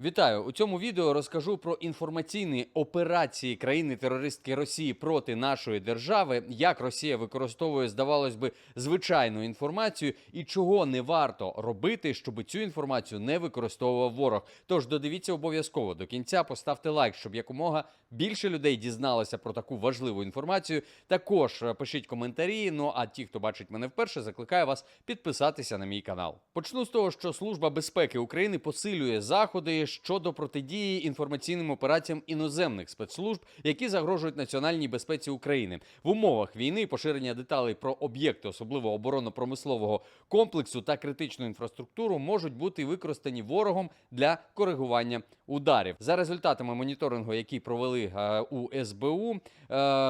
Вітаю у цьому відео. Розкажу про інформаційні операції країни-терористки Росії проти нашої держави, як Росія використовує, здавалось би, звичайну інформацію і чого не варто робити, щоб цю інформацію не використовував ворог. Тож додивіться обов'язково до кінця. Поставте лайк, щоб якомога більше людей дізналося про таку важливу інформацію. Також е, пишіть коментарі. Ну а ті, хто бачить мене вперше, закликаю вас підписатися на мій канал. Почну з того, що Служба безпеки України посилює заходи щодо протидії інформаційним операціям іноземних спецслужб, які загрожують національній безпеці України в умовах війни. Поширення деталей про об'єкти, особливо оборонно-промислового комплексу та критичну інфраструктуру, можуть бути використані ворогом для коригування ударів. За результатами моніторингу, який провели е, у СБУ, е,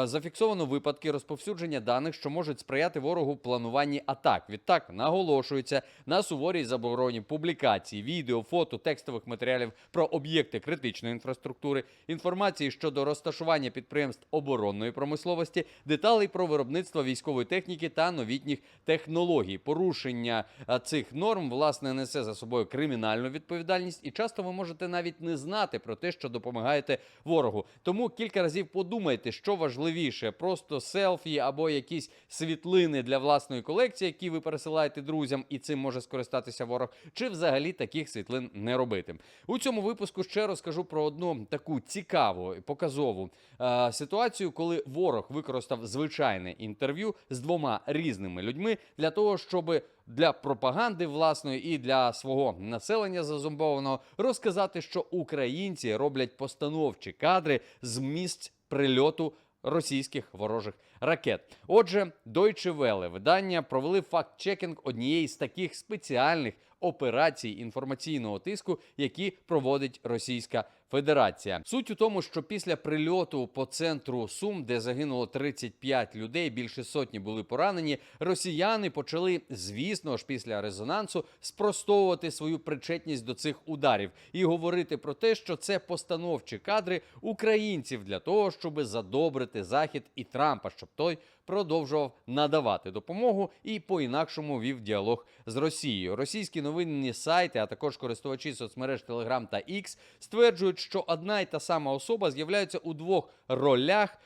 зафіксовано випадки розповсюдження даних, що можуть сприяти ворогу плануванні атак. Відтак наголошується на суворій забороні публікації, відео, фото, текстових матеріалів про об'єкти критичної інфраструктури, інформації щодо розташування підприємств оборонної промисловості, деталей про виробництво військової техніки та новітніх технологій. Порушення цих норм власне несе за собою кримінальну відповідальність, і часто ви можете навіть не знати про те, що допомагаєте ворогу. Тому кілька разів подумайте, що важливіше: просто селфі або якісь світлини для власної колекції, які ви пересилаєте друзям, і цим може скористатися ворог, чи взагалі таких світлин не робити. Цьому випуску ще розкажу про одну таку цікаву показову е, ситуацію, коли ворог використав звичайне інтерв'ю з двома різними людьми для того, щоб для пропаганди власної і для свого населення зазомбованого розказати, що українці роблять постановчі кадри з місць прильоту російських ворожих ракет. Отже, Deutsche Welle видання провели факт-чекінг однієї з таких спеціальних операцій інформаційного тиску, які проводить Російська Федерація. Суть у тому, що після прильоту по центру Сум, де загинуло 35 людей, більше сотні були поранені. Росіяни почали, звісно ж, після резонансу спростовувати свою причетність до цих ударів і говорити про те, що це постановчі кадри українців для того, щоб задобрити захід і Трампа, щоб той продовжував надавати допомогу і по-інакшому вів діалог з Росією. Російські новинні сайти, а також користувачі соцмереж Telegram та X стверджують, що одна й та сама особа з'являється у двох ролях.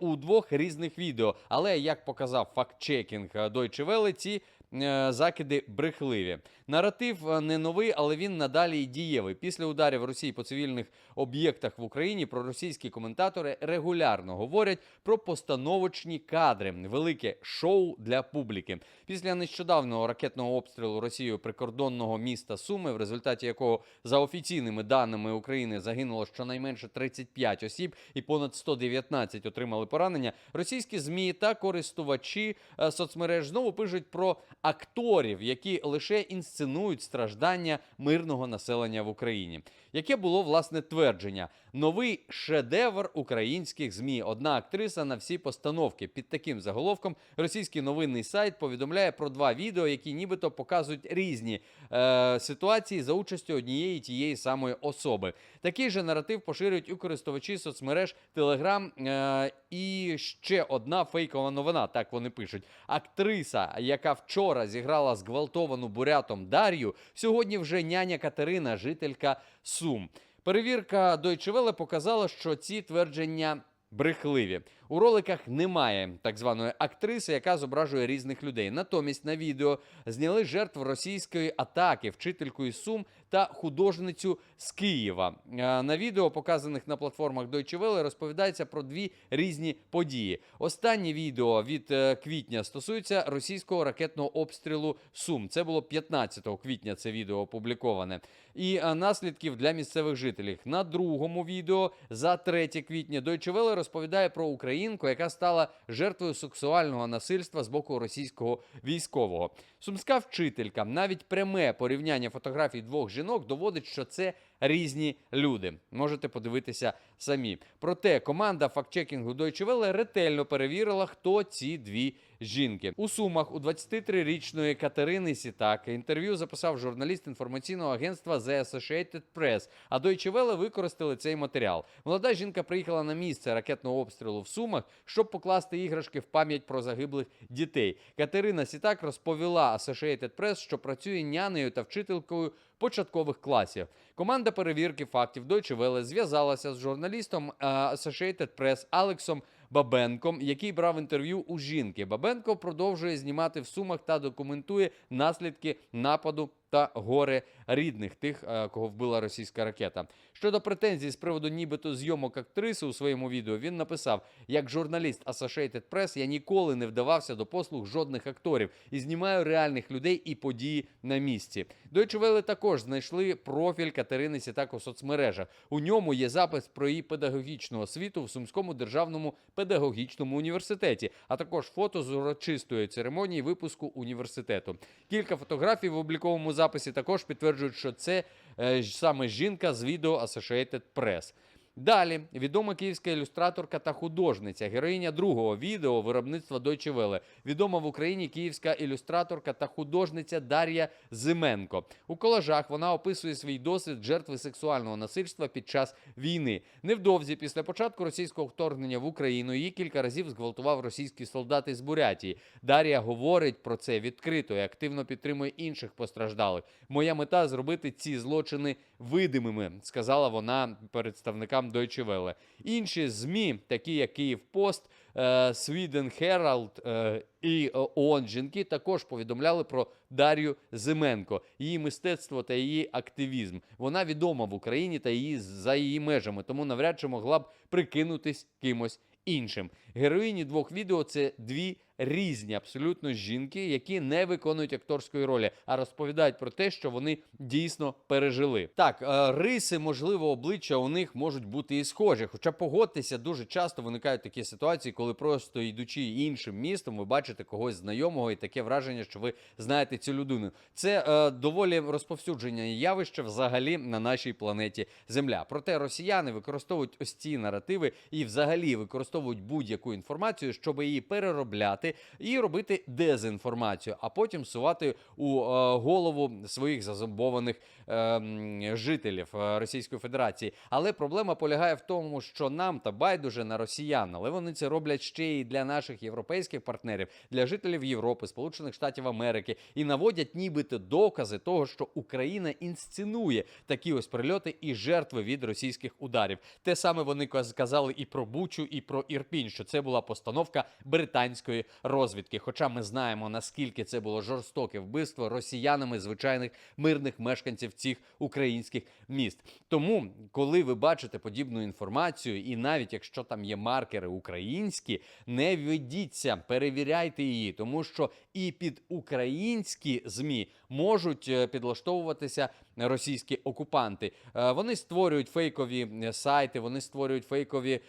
У двох різних відео, але як показав факт-чекінг Deutsche Welle, ці е, закиди брехливі. Наратив е, не новий, але він надалі дієвий. Після ударів Росії по цивільних об'єктах в Україні проросійські коментатори регулярно говорять про постановочні кадри, велике шоу для публіки. Після нещодавнього ракетного обстрілу Росією прикордонного міста Суми, в результаті якого за офіційними даними України загинуло щонайменше 35 осіб і понад 119 отримали поранення. Російські змі та користувачі е, соцмереж знову пишуть про акторів, які лише інсценують страждання мирного населення в Україні. Яке було власне твердження? Новий шедевр українських змі. Одна актриса на всі постановки. Під таким заголовком російський новинний сайт повідомляє про два відео, які нібито показують різні е, ситуації за участю однієї тієї самої особи. Такий же наратив поширюють у користувачі соцмереж Telegram е, і ще одна фейкова новина. Так вони пишуть. Актриса, яка вчора зіграла зґвалтовану бурятом Дар'ю, сьогодні вже няня Катерина, жителька Сум. Перевірка Deutsche Welle показала, що ці твердження. Брехливі у роликах немає так званої актриси, яка зображує різних людей. Натомість на відео зняли жертв російської атаки, вчительку із Сум та художницю з Києва. Е, На відео, показаних на платформах Deutsche Welle, розповідається про дві різні події. Останнє відео від е, квітня стосується російського ракетного обстрілу Сум. Це було 15 квітня. Це відео опубліковане. І е, наслідків для місцевих жителів. На другому відео за 3 квітня Deutsche Welle розповідає про українку, яка стала жертвою сексуального насильства з боку російського військового. Сумська вчителька, навіть пряме порівняння фотографій двох жінок доводить, що це різні люди. Можете подивитися самі. Проте команда фактчекінгу Deutsche Welle ретельно перевірила, хто ці дві жінки. У Сумах у 23-річної Катерини Сітак інтерв'ю записав журналіст інформаційного агентства The Associated Press, а Deutsche Welle використали цей матеріал. Молода жінка приїхала на місце ракетного обстрілу в Сумах, щоб покласти іграшки в пам'ять про загиблих дітей. Катерина Сітак розповіла Associated Press, що працює нянею та вчителькою початкових класів. Команда перевірки фактів Deutsche Welle зв'язалася з журналістом е, Associated Press Алексом Бабенком, який брав інтерв'ю у жінки. Бабенко продовжує знімати в сумах та документує наслідки нападу та горе рідних тих, е, кого вбила російська ракета. Щодо претензій з приводу нібито зйомок актриси у своєму відео, він написав: як журналіст Associated Press я ніколи не вдавався до послуг жодних акторів і знімаю реальних людей і події на місці. Deutsche також знайшли профіль Катерини Сітак у соцмережах. У ньому є запис про її педагогічну освіту в Сумському державному педагогічному університеті, а також фото з урочистої церемонії випуску університету. Кілька фотографій в обліковому записі також підтверджують, що це е, саме жінка з відео Associated Press. Далі відома київська ілюстраторка та художниця, героїня другого відео виробництва Deutsche Welle. Відома в Україні київська ілюстраторка та художниця Дар'я Зименко. У колажах вона описує свій досвід жертви сексуального насильства під час війни. Невдовзі після початку російського вторгнення в Україну її кілька разів зґвалтував російський солдат із Бурятії. Дар'я говорить про це відкрито і активно підтримує інших постраждалих. Моя мета зробити ці злочини видимими, сказала вона представникам Deutsche Welle. Інші змі, такі як Київ Пост, е, Sweden Herald і ООН жінки, також повідомляли про Дар'ю Зименко, її мистецтво та її активізм. Вона відома в Україні та її за її межами, тому навряд чи могла б прикинутись кимось іншим. Героїні двох відео це дві різні абсолютно жінки, які не виконують акторської ролі, а розповідають про те, що вони дійсно пережили. Так, е, риси, можливо, обличчя у них можуть бути і схожі. Хоча погодьтеся, дуже часто виникають такі ситуації, коли просто йдучи іншим містом, ви бачите когось знайомого, і таке враження, що ви знаєте цю людину. Це е, доволі розповсюдження явище взагалі на нашій планеті Земля. Проте росіяни використовують ось ці наративи і взагалі використовують будь-яку інформацію, щоб її переробляти і робити дезінформацію, а потім сувати у е, голову своїх зазомбованих е, жителів е, Російської Федерації. Але проблема полягає в тому, що нам та байдуже на росіян, але вони це роблять ще й для наших європейських партнерів, для жителів Європи, Сполучених Штатів Америки, і наводять нібито докази того, що Україна інсценує такі ось прильоти і жертви від російських ударів. Те саме вони каз- казали і про Бучу, і про Ірпінь, що це була постановка британської розвідки. Хоча ми знаємо наскільки це було жорстоке вбивство росіянами звичайних мирних мешканців цих українських міст. Тому, коли ви бачите подібну інформацію, і навіть якщо там є маркери українські, не ведіться, перевіряйте її, тому що і під українські змі можуть е, підлаштовуватися російські окупанти. Е, Вони створюють фейкові е, сайти, вони створюють фейкові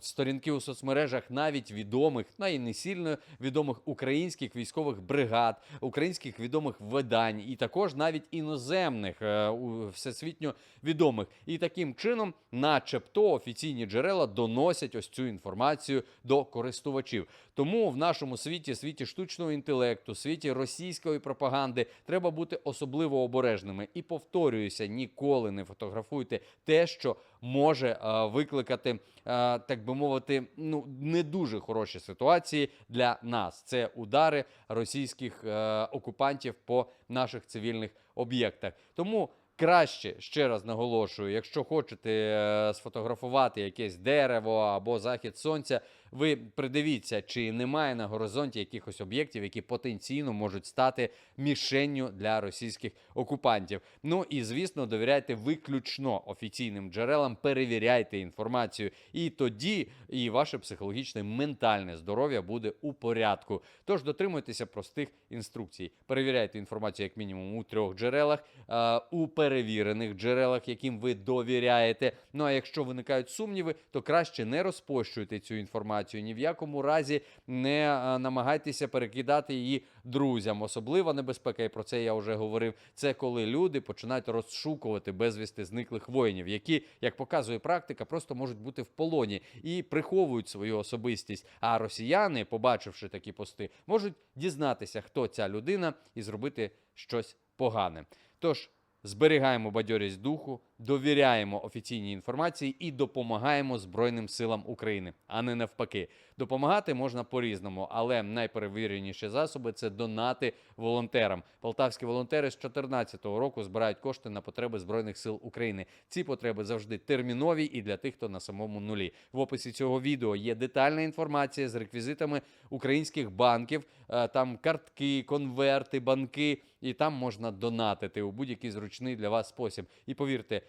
сторінки у соцмережах навіть відомих, ну і не сильно відомих українських військових бригад, українських відомих видань, і також навіть іноземних е, всесвітньо відомих. І таким чином, начебто, офіційні джерела доносять ось цю інформацію до користувачів. Тому в нашому світі, світі штучного інтелекту, світі російської пропаганди, треба бути особливо обережними. І повторююся, ніколи не фотографуйте те, що може е, викликати, е, так би мовити, ну не дуже хороші ситуації для нас. Це удари російських е, окупантів по наших цивільних об'єктах. Тому. Краще ще раз наголошую, якщо хочете е, сфотографувати якесь дерево або захід сонця, ви придивіться, чи немає на горизонті якихось об'єктів, які потенційно можуть стати мішенню для російських окупантів. Ну і звісно, довіряйте виключно офіційним джерелам, перевіряйте інформацію, і тоді і ваше психологічне ментальне здоров'я буде у порядку. Тож дотримуйтеся простих інструкцій. Перевіряйте інформацію як мінімум у трьох джерелах, е, у перевірених джерелах, яким ви довіряєте. Ну а якщо виникають сумніви, то краще не розпощуйте цю інформацію. Ні в якому разі не е, намагайтеся перекидати її друзям. Особлива небезпека, і про це я вже говорив. Це коли люди починають розшукувати безвісти зниклих воїнів, які, як показує практика, просто можуть бути в полоні і приховують свою особистість. А росіяни, побачивши такі пости, можуть дізнатися, хто ця людина, і зробити щось погане. Тож зберігаємо бадьорість духу, довіряємо офіційній інформації і допомагаємо Збройним силам України, а не навпаки. Допомагати можна по-різному, але найперевіреніші засоби це донати волонтерам. Полтавські волонтери з 2014 року збирають кошти на потреби збройних сил України. Ці потреби завжди термінові і для тих, хто на самому нулі. В описі цього відео є детальна інформація з реквізитами українських банків. Е, Там картки, конверти, банки, і там можна донатити у будь-який зручний для вас спосіб. І повірте,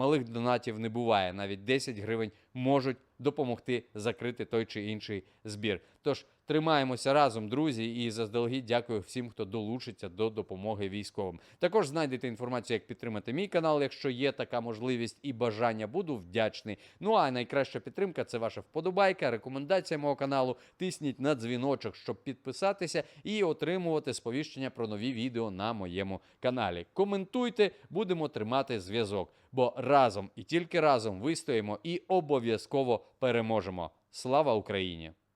малих донатів не буває. Навіть 10 гривень можуть допомогти закрити той чи інший збір. Тож тримаємося разом, друзі, і заздалегідь дякую всім, хто долучиться до допомоги військовим. Також знайдете інформацію, як підтримати мій канал, якщо є така можливість і бажання. Буду вдячний. Ну а найкраща підтримка це ваша вподобайка, рекомендація мого каналу. Тисніть на дзвіночок, щоб підписатися і отримувати сповіщення про нові відео на моєму каналі. Коментуйте, будемо тримати зв'язок, бо разом і тільки разом вистоїмо і обов'язково переможемо. Слава Україні!